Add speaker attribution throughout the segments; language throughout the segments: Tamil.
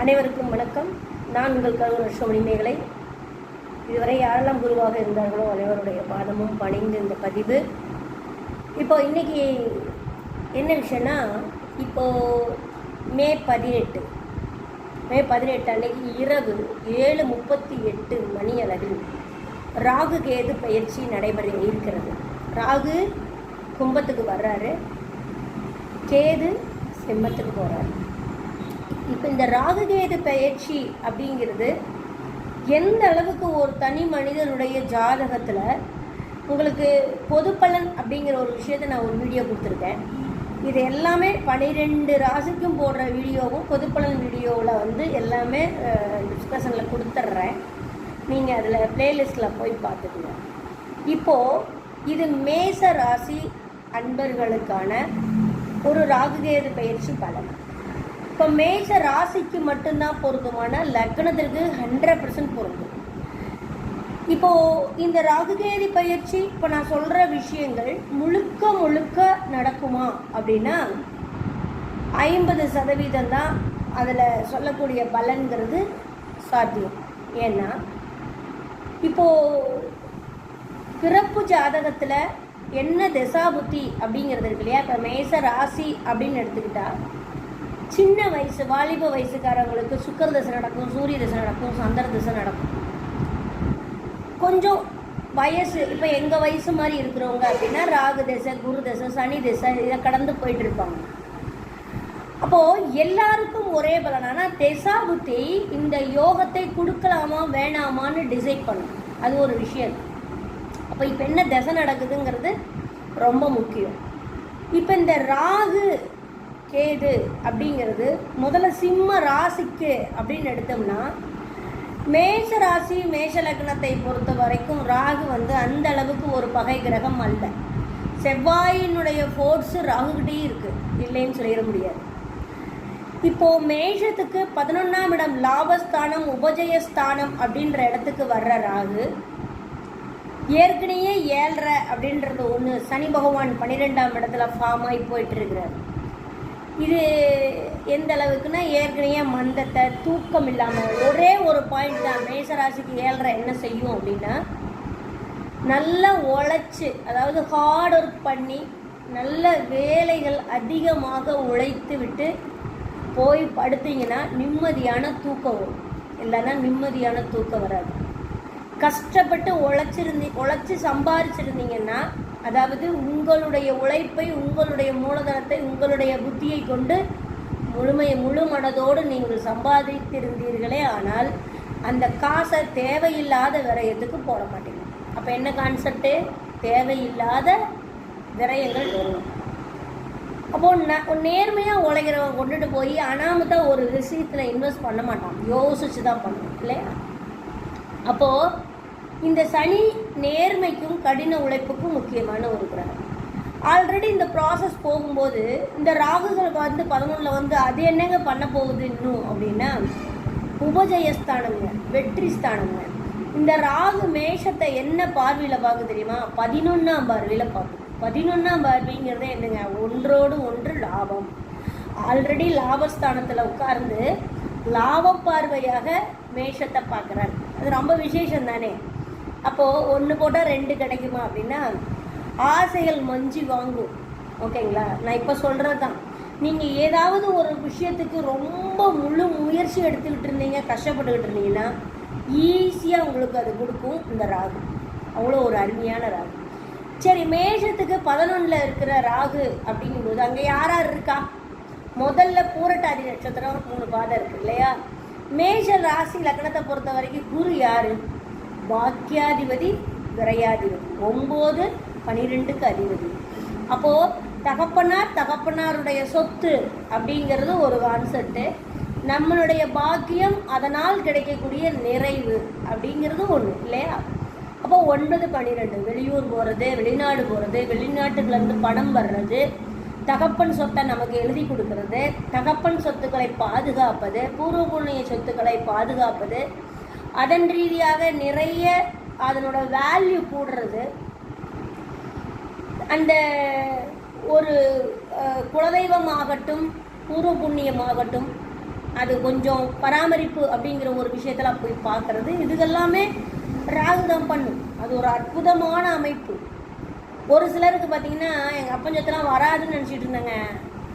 Speaker 1: அனைவருக்கும் வணக்கம். நான் உங்கள் கருண் அஷ்டமணி இதுவரை யாரெல்லாம் குருவாக இருந்தார்களோ அனைவருடைய பாதமும் பணிந்து இந்த பதிவு. இப்போ இன்றைக்கி என்ன விஷயம்னா இப்போ மே பதினெட்டு. மே பதினெட்டு அன்னைக்கு இரவு ஏழு முப்பத்தி எட்டு மணி அளவில் ராகு கேது பயிற்சி நடைபெற இருக்கிறது. ராகு கும்பத்துக்கு வர்றாரு. கேது செம்பத்துக்கு போகிறாரு இப்போ இந்த ராகுகேது பயிற்சி அப்படிங்கிறது எந்த அளவுக்கு ஒரு தனி மனிதனுடைய ஜாதகத்தில் உங்களுக்கு பொது பலன் அப்படிங்கிற ஒரு விஷயத்தை நான் ஒரு வீடியோ கொடுத்துருக்கேன். இது எல்லாமே பனிரெண்டு ராசிக்கும் போடுற வீடியோவும் பொதுப்பலன் வீடியோவில் வந்து எல்லாமே டிஸ்கஷனில் கொடுத்துட்றேன் நீங்கள் அதில் ப்ளேலிஸ்ட்டில் போய் பார்த்துக்கங்க. இப்போது இது மேச ராசி அன்பர்களுக்கான ஒரு ராகுகேது பயிற்சி பலன். இப்போ மேஷ ராசிக்கு மட்டும்தான் பொருந்துமான லக்னத்திற்கு ஹண்ட்ரட் பர்சன்ட் பொருந்தும். இப்போ இந்த ராகுகேதி பயிற்சி இப்போ நான் சொல்ற விஷயங்கள் முழுக்க முழுக்க நடக்குமா? அப்படின்னா ஐம்பது சதவீதம் தான் அதில் சொல்லக்கூடிய பலன்கிறது சாத்தியம். ஏன்னா இப்போ பிறப்பு ஜாதகத்தில் என்ன திசாபுத்தி அப்படிங்கிறது இருக்கு இல்லையா? இப்போ மேச ராசி அப்படின்னு எடுத்துக்கிட்டா சின்ன வயசு வாலிப வயசுக்காரங்களுக்கு சுக்கர தசை நடக்கும் சூரிய தசை நடக்கும் சந்திர தசை நடக்கும். கொஞ்சம் வயசு இப்போ எங்கள் வயசு மாதிரி இருக்கிறவங்க அப்படின்னா ராகு தசை குரு தசை சனி தசை இதை கடந்து போயிட்டு இருப்பாங்க. அப்போது எல்லாருக்கும் ஒரே பலன். ஆனால் தெசாபுத்தி இந்த யோகத்தை கொடுக்கலாமா வேணாமான்னு டிசைட் பண்ணும். அது ஒரு விஷயம். அப்போ இப்போ என்ன தசை நடக்குதுங்கிறது ரொம்ப முக்கியம். இப்போ இந்த ராகு கேது அப்படிங்கிறது முதல்ல சிம்ம ராசிக்கு அப்படின்னு எடுத்தோம்னா மேஷ ராசி மேஷ லக்னத்தை பொறுத்த வரைக்கும் ராகு வந்து அந்த அளவுக்கு ஒரு பகை கிரகம் அல்ல. செவ்வாயினுடைய ஃபோர்ஸு ராகுகிட்டே இருக்குது இல்லைன்னு சொல்லிட முடியாது. இப்போது மேஷத்துக்கு பதினொன்றாம் இடம் லாபஸ்தானம் உபஜயஸ்தானம் அப்படின்ற இடத்துக்கு வர்ற ராகு ஏற்கனவே ஏழ்ரை அப்படின்றது ஒன்று சனி பகவான் பன்னிரெண்டாம் இடத்துல ஃபார்ம் ஆகி போயிட்டு இருக்கிறார். இது எந்த அளவுக்குன்னா ஏற்கனவே மந்தத்தை தூக்கம் இல்லாமல் ஒரே ஒரு பாயிண்ட் தான் மேசராசிக்கு ஏழ்ரை என்ன செய்யும் அப்படின்னா நல்லா உழைச்சி அதாவது ஹார்ட் ஒர்க் பண்ணி நல்ல வேலைகள் அதிகமாக உழைத்து விட்டு போய் படுத்தீங்கன்னா நிம்மதியான தூக்கம் வரும். இல்லைன்னா நிம்மதியான தூக்கம் வராது. கஷ்டப்பட்டு உழைச்சிருந்தி உழைச்சி சம்பாரிச்சிருந்தீங்கன்னா அதாவது உங்களுடைய உழைப்பை உங்களுடைய மூலதனத்தை உங்களுடைய புத்தியை கொண்டு முழுமையை முழு மனதோடு நீங்கள் சம்பாதித்திருந்தீர்களே ஆனால் அந்த காசை தேவையில்லாத விரயத்துக்கு போட மாட்டீங்க. அப்போ என்ன கான்செப்டு தேவையில்லாத விரயங்கள் வரும் அப்போ ந நேர்மையாக உழைக்கிறவன் கொண்டுட்டு போய் அனாமத்தான் ஒரு விஷயத்தில் இன்வெஸ்ட் பண்ண மாட்டான். யோசிச்சு தான் பண்ணணும் இல்லையா? அப்போது இந்த சனி நேர்மைக்கும் கடின உழைப்புக்கும் முக்கியமான ஒரு கிரகம். ஆல்ரெடி இந்த ப்ராசஸ் போகும்போது இந்த ராகுகளுக்கு வந்து பதினொன்றில் வந்து அது என்னங்க பண்ண போகுது இன்னும் அப்படின்னா உபஜயஸ்தானங்க வெற்றி ஸ்தானங்க இந்த ராகு மேஷத்தை என்ன பார்வையில் பார்க்க தெரியுமா? பதினொன்றாம் பார்வையில் பார்க்கும் பதினொன்றாம் பார்வைங்கிறது என்னங்க? ஒன்றோடு ஒன்று லாபம். ஆல்ரெடி லாபஸ்தானத்தில் உட்கார்ந்து லாப பார்வையாக மேஷத்தை பார்க்குறாரு. அது ரொம்ப விசேஷம் தானே. அப்போது ஒன்று போட்டால் ரெண்டு கிடைக்குமா அப்படின்னா ஆசைகள் மஞ்சி வாங்கும். ஓகேங்களா? நான் இப்போ சொல்கிறது தான் நீங்கள் ஏதாவது ஒரு விஷயத்துக்கு ரொம்ப முழு முயற்சி எடுத்துக்கிட்டு இருந்தீங்க கஷ்டப்பட்டுக்கிட்டு இருந்தீங்கன்னா ஈஸியாக உங்களுக்கு அது கொடுக்கும் இந்த ராகு. அவ்வளோ ஒரு அருமையான ராகு. சரி மேஷத்துக்கு பதினொன்றில் இருக்கிற ராகு அப்படிங்கும்போது அங்கே யார் யார் இருக்கா? முதல்ல பூரட்டாதி நட்சத்திரம் மூணு பாதம் இருக்கு இல்லையா? மேஷ ராசி லக்னத்தை பொறுத்த வரைக்கும் குரு யாரு? பாக்கியாதிபதி விரையாதிபதி. ஒம்பது பனிரெண்டுக்கு அதிபதி. அப்போது தகப்பனார் தகப்பனாருடைய சொத்து அப்படிங்கிறது ஒரு கான்செப்ட்டு நம்மளுடைய பாக்கியம் அதனால் கிடைக்கக்கூடிய நிறைவு அப்படிங்கிறது ஒன்று இல்லையா? அப்போ ஒன்பது பன்னிரெண்டு வெளியூர் போகிறது வெளிநாடு போகிறது வெளிநாட்டுக்குலேருந்து பணம் வர்றது தகப்பன் சொத்தை நமக்கு எழுதி கொடுக்கறது தகப்பன் சொத்துக்களை பாதுகாப்பது பூர்வ புண்ணிய சொத்துக்களை பாதுகாப்பது அதன் ரீதியாக நிறைய அதனோட வேல்யூ கூடுறது. அந்த ஒரு குலதெய்வமாகட்டும் பூர்வ புண்ணியமாகட்டும் அது கொஞ்சம் பராமரிப்பு அப்படிங்கிற ஒரு விஷயத்தில் போய் பார்க்கறது. இதுகெல்லாமே ராகு தான் பண்ணும். அது ஒரு அற்புதமான அமைப்பு. ஒரு சிலருக்கு பார்த்தீங்கன்னா எங்கள் அப்பஞ்சத்தெல்லாம் வராதுன்னு நினச்சிட்டு இருந்தாங்க.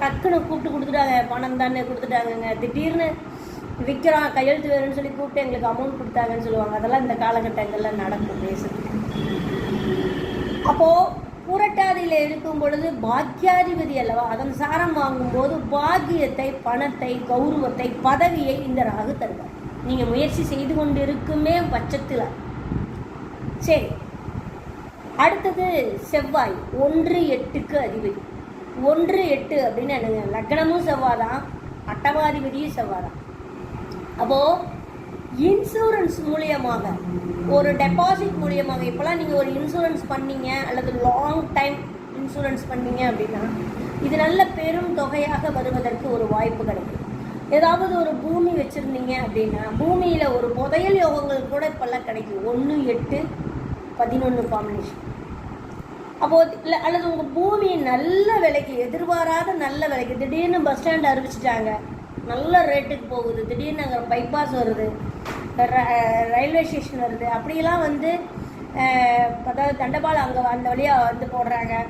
Speaker 1: டக்குன்னு கூப்பிட்டு கொடுத்துட்டாங்க. பணம் தானே கொடுத்துட்டாங்கங்க. திடீர்னு விற்கிறோம் கையெழுத்து வேணும்னு சொல்லி கூப்பிட்டு எங்களுக்கு அமௌண்ட் கொடுத்தாங்கன்னு சொல்லுவாங்க. அதெல்லாம் இந்த காலகட்டங்களில் நடக்கும் பேசுறது அப்போது புரட்டாதியில் இருக்கும் பொழுது பாக்கியாதிபதி அல்லவா அதன் சாரம் வாங்கும்போது பாக்கியத்தை பணத்தை கௌரவத்தை பதவியை இந்த ராகு தருவார். நீங்கள் முயற்சி செய்து கொண்டு இருக்குமே பட்சத்தில். சரி. அடுத்தது செவ்வாய் ஒன்று எட்டுக்கு அதிபதி. ஒன்று எட்டு அப்படின்னு எனக்கு லக்னமும் செவ்வாய் தான் அட்டவாதிபதியும் செவ்வாய் தான் அப்போது இன்சூரன்ஸ் மூலியமாக ஒரு டெபாசிட் மூலியமாக இப்போலாம் நீங்கள் ஒரு இன்சூரன்ஸ் பண்ணீங்க அல்லது லாங் டைம் இன்சூரன்ஸ் பண்ணீங்க அப்படின்னா இது நல்ல பெரும் தொகையாக வருவதற்கு ஒரு வாய்ப்பு கிடைக்கும். ஏதாவது ஒரு பூமி வச்சுருந்தீங்க அப்படின்னா பூமியில் ஒரு புதையல் யோகங்கள் கூட இப்போல்லாம் கிடைக்கும். ஒன்று எட்டு பதினொன்று காம்பினேஷன் அப்போது இல்லை அல்லது உங்கள் பூமி நல்ல விலைக்கு எதிர்பாராத நல்ல விலைக்கு திடீர்னு பஸ் ஸ்டாண்ட் அறிவிச்சிட்டாங்க நல்ல ரேட்டுக்கு போகுது. திடீர்னு அங்கே பைபாஸ் வருது. ர- ரயில்வே ஸ்டேஷன் வருது. அப்படியெல்லாம் வந்து அதாவது தண்டபால் அங்கே அந்த வழியாக வந்து போடுறாங்க.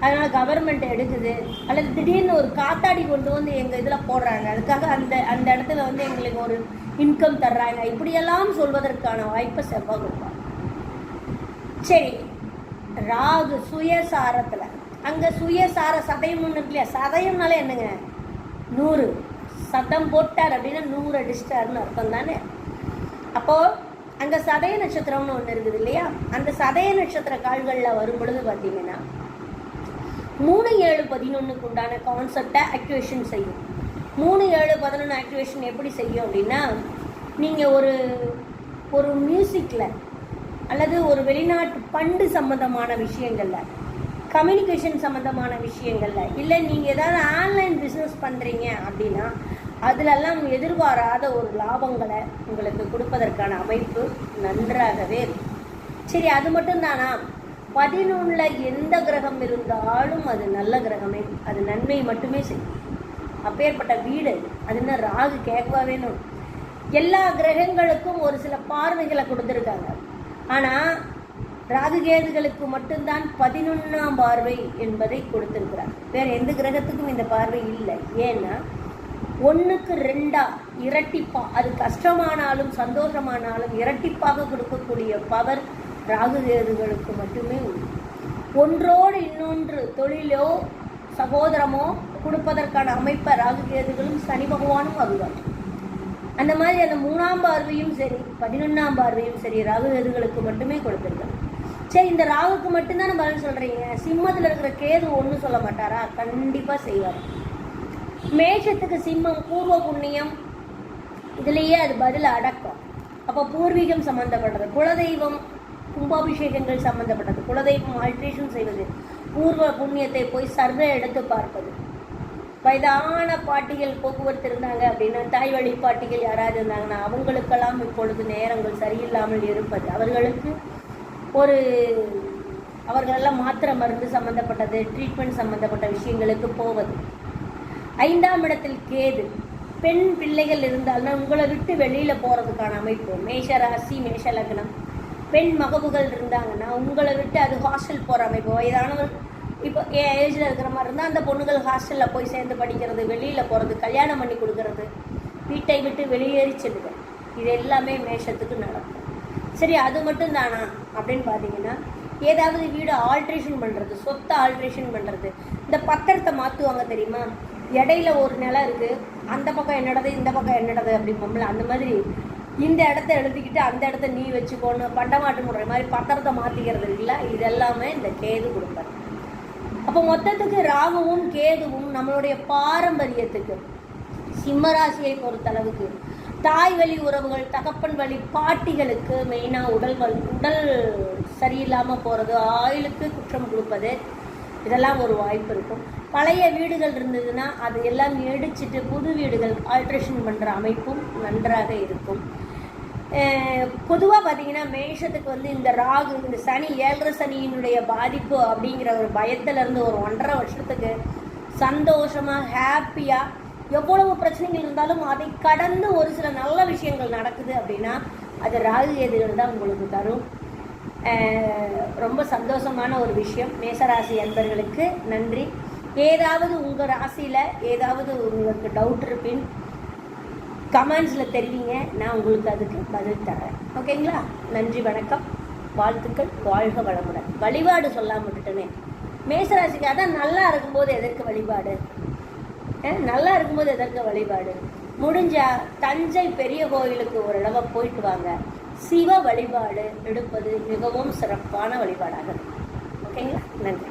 Speaker 1: அதனால் கவர்மெண்ட் எடுக்குது. அல்லது திடீர்னு ஒரு காத்தாடி கொண்டு வந்து எங்கள் இதில் போடுறாங்க. அதுக்காக அந்த அந்த இடத்துல வந்து எங்களுக்கு ஒரு இன்கம் தர்றாங்க. இப்படியெல்லாம் சொல்வதற்கான வாய்ப்பை செவ்வாய் கொடுப்பாங்க சரி. ராகு சுயசாரத்தில். அங்கே சுயசார சதயம் ஒன்று இல்லையா? சதயம்னாலே என்னங்க? நூறு. சத்தம் போட்டார் அப்படின்னா நூறு அடிச்சிட்டாருன்னு அர்த்தம் தானே? அப்போது அங்கே சதய நட்சத்திரம்னு ஒன்று இருக்குது இல்லையா? அந்த சதய நட்சத்திர கால்களில் வரும் பொழுது பார்த்தீங்கன்னா மூணு ஏழு பதினொன்றுக்கு உண்டான கான்செப்டை ஆக்டிவேஷன் செய்யும். மூணு ஏழு பதினொன்று ஆக்டிவேஷன் எப்படி செய்யும் அப்படின்னா நீங்கள் ஒரு ஒரு மியூசிக்கில் அல்லது ஒரு வெளிநாட்டு பண்டு சம்மந்தமான விஷயங்களில் கம்யூனிகேஷன் சம்மந்தமான விஷயங்களில் இல்லை நீங்கள் ஏதாவது ஆன்லைன் பிஸ்னஸ் பண்ணுறீங்க அப்படின்னா அதிலெல்லாம் எதிர்பாராத ஒரு லாபங்களை உங்களுக்கு கொடுப்பதற்கான அமைப்பு நன்றாகவே இருக்கும். சரி அது மட்டும்தானா? பதினொன்றில் எந்த கிரகம் இருந்தாலும் அது நல்ல கிரகமே. அது நன்மை மட்டுமே செய்யும். அப்பேற்பட்ட வீடு அது என்ன ராகு கேட்கவா வேணும் எல்லா கிரகங்களுக்கும் ஒரு சில பார்வைகளை கொடுத்துருக்காங்க. ஆனால் ராகு கேதுகளுக்கு மட்டும்தான் பதினொன்றாம் பார்வை என்பதை கொடுத்துருக்கிறார். வேறு எந்த கிரகத்துக்கும் இந்த பார்வை இல்லை. ஏன்னா ஒன்றுக்கு ரெண்டா இரட்டிப்பா. அது கஷ்டமானாலும் சந்தோஷமானாலும் இரட்டிப்பாக கொடுக்கக்கூடிய பவர் ராகு கேதுகளுக்கு மட்டுமே உண்டு. ஒன்றோடு இன்னொன்று தொழிலோ சகோதரமோ கொடுப்பதற்கான அமைப்பை ராகு கேதுகளும் சனி பகவானும் வருவார் அந்த மாதிரி அந்த மூணாம் பார்வையும் சரி பதினொன்றாம் பார்வையும் சரி ராகு கேதுகளுக்கு மட்டுமே கொடுத்துருக்காங்க சரி இந்த ராகுக்கு மட்டும்தான் பதில் சொல்கிறீங்க சிம்மத்தில் இருக்கிற கேது ஒன்றும் சொல்ல மாட்டாரா? கண்டிப்பாக செய்வார். மேஷத்துக்கு சிம்மம் பூர்வ புண்ணியம். இதுலேயே அது பதில் அடக்கம். அப்போ பூர்வீகம் சம்மந்தப்பட்டது குலதெய்வம் கும்பாபிஷேகங்கள் சம்மந்தப்பட்டது குலதெய்வம் ஆல்ட்ரேஷன் செய்வது பூர்வ புண்ணியத்தை போய் சர்வே எடுத்து பார்ப்பது. வயதான பாட்டிகள் போக்குவரத்து இருந்தாங்க அப்படின்னா தாய் வழி பாட்டிகள் யாராவது இருந்தாங்கன்னா அவங்களுக்கெல்லாம் இப்பொழுது நேரங்கள் சரியில்லாமல் இருப்பது. அவர்களுக்கு ஒரு அவர்களெல்லாம் மாத்திரை மருந்து சம்மந்தப்பட்டது ட்ரீட்மெண்ட் சம்மந்தப்பட்ட விஷயங்களுக்கு போவது. ஐந்தாம் இடத்தில் கேது. பெண் பிள்ளைகள் இருந்தால்னா உங்களை விட்டு வெளியில போறதுக்கான அமைப்பு. மேஷ ராசி மேஷ லக்னம். பெண் மகவுகள் இருந்தாங்கன்னா உங்களை விட்டு அது ஹாஸ்டல் போற அமைப்பு. வயதானவர் இப்போ என் ஏஜில் இருக்கிற மாதிரி இருந்தால் அந்த பொண்ணுகள் ஹாஸ்டலில் போய் சேர்ந்து படிக்கிறது வெளியில் போகிறது கல்யாணம் பண்ணி கொடுக்கறது வீட்டை விட்டு வெளியேறி செல்லுதல். இது எல்லாமே மேஷத்துக்கு நடக்கும். சரி அது மட்டும் தானா? அப்படின்னு பார்த்தீங்கன்னா ஏதாவது வீடு ஆல்ட்ரேஷன் பண்ணுறது சொத்தை ஆல்ட்ரேஷன் பண்ணுறது இந்த பத்திரத்தை மாற்றுவாங்க தெரியுமா? இடையில ஒரு நிலம் இருக்குது அந்த பக்கம் என்னடது இந்த பக்கம் என்னடது அப்படிம்போம்ல அந்த மாதிரி இந்த இடத்த எழுதிக்கிட்டு அந்த இடத்த நீ வச்சுக்கோன்னு பண்டமாட்டு முறை மாதிரி பத்திரத்தை மாற்றிக்கிறது இருக்குல்ல? இது எல்லாமே இந்த கேது கொடுப்பார் அப்போ மொத்தத்துக்கு ராகுவும் கேதுவும் நம்மளுடைய பாரம்பரியத்துக்கு சிம்மராசியை பொறுத்தளவுக்கு தாய் வழி உறவுகள் தகப்பன் வழி பாட்டிகளுக்கு மெயினாக உடல் வல் உடல் சரியில்லாமல் போகிறது ஆயிலுக்கு குற்றம் கொடுப்பது இதெல்லாம் ஒரு வாய்ப்பு இருக்கும். பழைய வீடுகள் இருந்ததுன்னா அது எல்லாம் இடிச்சிட்டு புது வீடுகள் ஆல்ட்ரேஷன் பண்ணுற அமைப்பும் நன்றாக இருக்கும். பொதுவாக பார்த்தீங்கன்னா மேஷத்துக்கு வந்து இந்த ராகு இந்த சனி ஏழரை சனியினுடைய பாதிப்பு அப்படிங்கிற ஒரு பயத்திலேருந்து ஒரு ஒன்றரை வருஷத்துக்கு சந்தோஷமாக ஹாப்பியாக எவ்வளவு பிரச்சனைகள் இருந்தாலும் அதை கடந்து ஒரு சில நல்ல விஷயங்கள் நடக்குது அப்படின்னா அது ராகு கேதுகள் தான் உங்களுக்கு தரும். ரொம்ப சந்தோஷமான ஒரு விஷயம். மேசராசி அன்பர்களுக்கு நன்றி. ஏதாவது உங்கள் ராசியில் ஏதாவது உங்களுக்கு டவுட் இருப்பின் கமெண்ட்ஸில் தெரிவிங்க. நான் உங்களுக்கு அதுக்கு பதில் தரேன். ஓகேங்களா நன்றி வணக்கம். வாழ்த்துக்கள். வாழ்க வளமுடன். வழிபாடு சொல்லாமல் விட்டுட்டேனே. மேசராசிக்கு அதான் நல்லா இருக்கும்போது எதற்கு வழிபாடு? நல்லா இருக்கும்போது எதற்கு வழிபாடு? முடிஞ்சால் தஞ்சை பெரிய கோயிலுக்கு ஒரு தடவை போயிட்டு வாங்க. சிவ வழிபாடு எடுப்பது மிகவும் சிறப்பான வழிபாடாக இருக்கும். ஓகேங்களா நன்றி